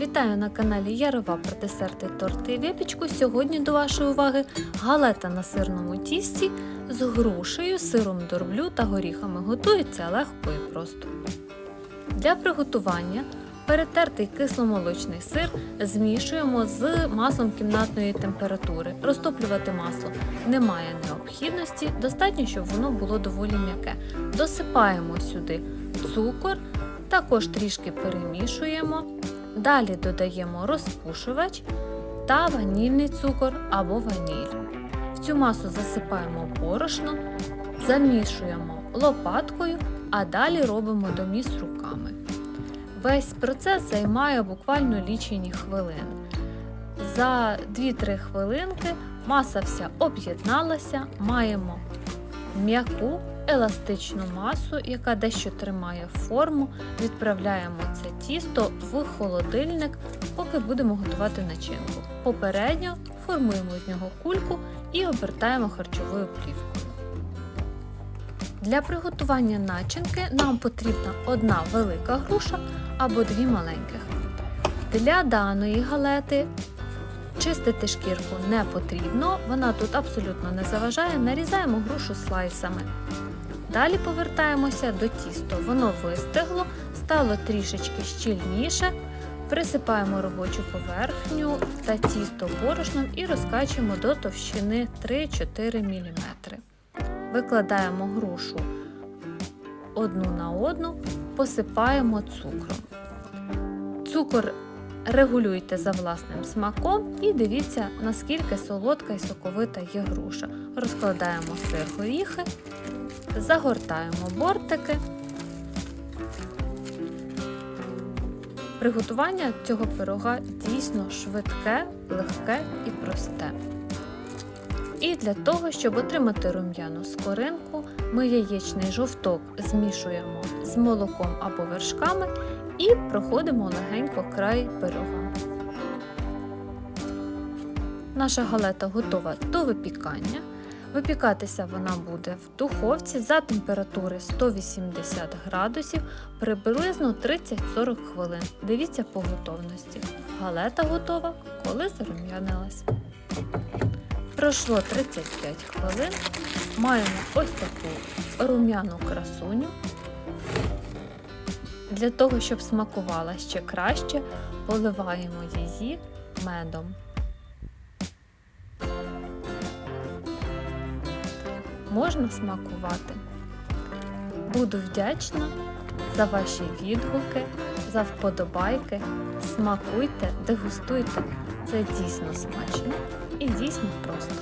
Вітаю на каналі Ярова про десерти, торти і випічку. Сьогодні до вашої уваги галета на сирному тісті з грушею, сиром дорблю та горіхами. Готується легко і просто. Для приготування перетертий кисломолочний сир змішуємо з маслом кімнатної температури. Розтоплювати масло немає необхідності, достатньо, щоб воно було доволі м'яке. Досипаємо сюди цукор, також трішки перемішуємо. Далі додаємо розпушувач та ванільний цукор або ваніль. В цю масу засипаємо борошно, замішуємо лопаткою, а далі робимо доміс руками. Весь процес займає буквально лічені хвилини. За 2-3 хвилинки маса вся об'єдналася, маємо м'яку еластичну масу, яка дещо тримає форму. Відправляємо це тісто в холодильник, поки будемо готувати начинку. Попередньо формуємо з нього кульку і обертаємо харчовою плівкою. Для приготування начинки нам потрібна одна велика груша або дві маленьких. Для даної галети чистити шкірку не потрібно, вона тут абсолютно не заважає, нарізаємо грушу слайсами. Далі повертаємося до тіста. Воно вистигло, стало трішечки щільніше. Присипаємо робочу поверхню та тісто борошном і розкачуємо до товщини 3-4 мм. Викладаємо грушу одну на одну, посипаємо цукром. Цукор регулюйте за власним смаком і дивіться, наскільки солодка і соковита є груша. Розкладаємо сир горіхи, загортаємо бортики. Приготування цього пирога дійсно швидке, легке і просте. І для того, щоб отримати рум'яну скоринку, ми яєчний жовток змішуємо з молоком або вершками і проходимо легенько край пирога. Наша галета готова до випікання. Випікатися вона буде в духовці за температури 180 градусів приблизно 30-40 хвилин. Дивіться по готовності. Галета готова, коли зарум'янилась. Пройшло 35 хвилин. Маємо ось таку рум'яну красуню. Для того, щоб смакувала ще краще, поливаємо її медом. Можна смакувати. Буду вдячна за ваші відгуки, за вподобайки. Смакуйте, дегустуйте. Це дійсно смачно И здесь дійсно просто.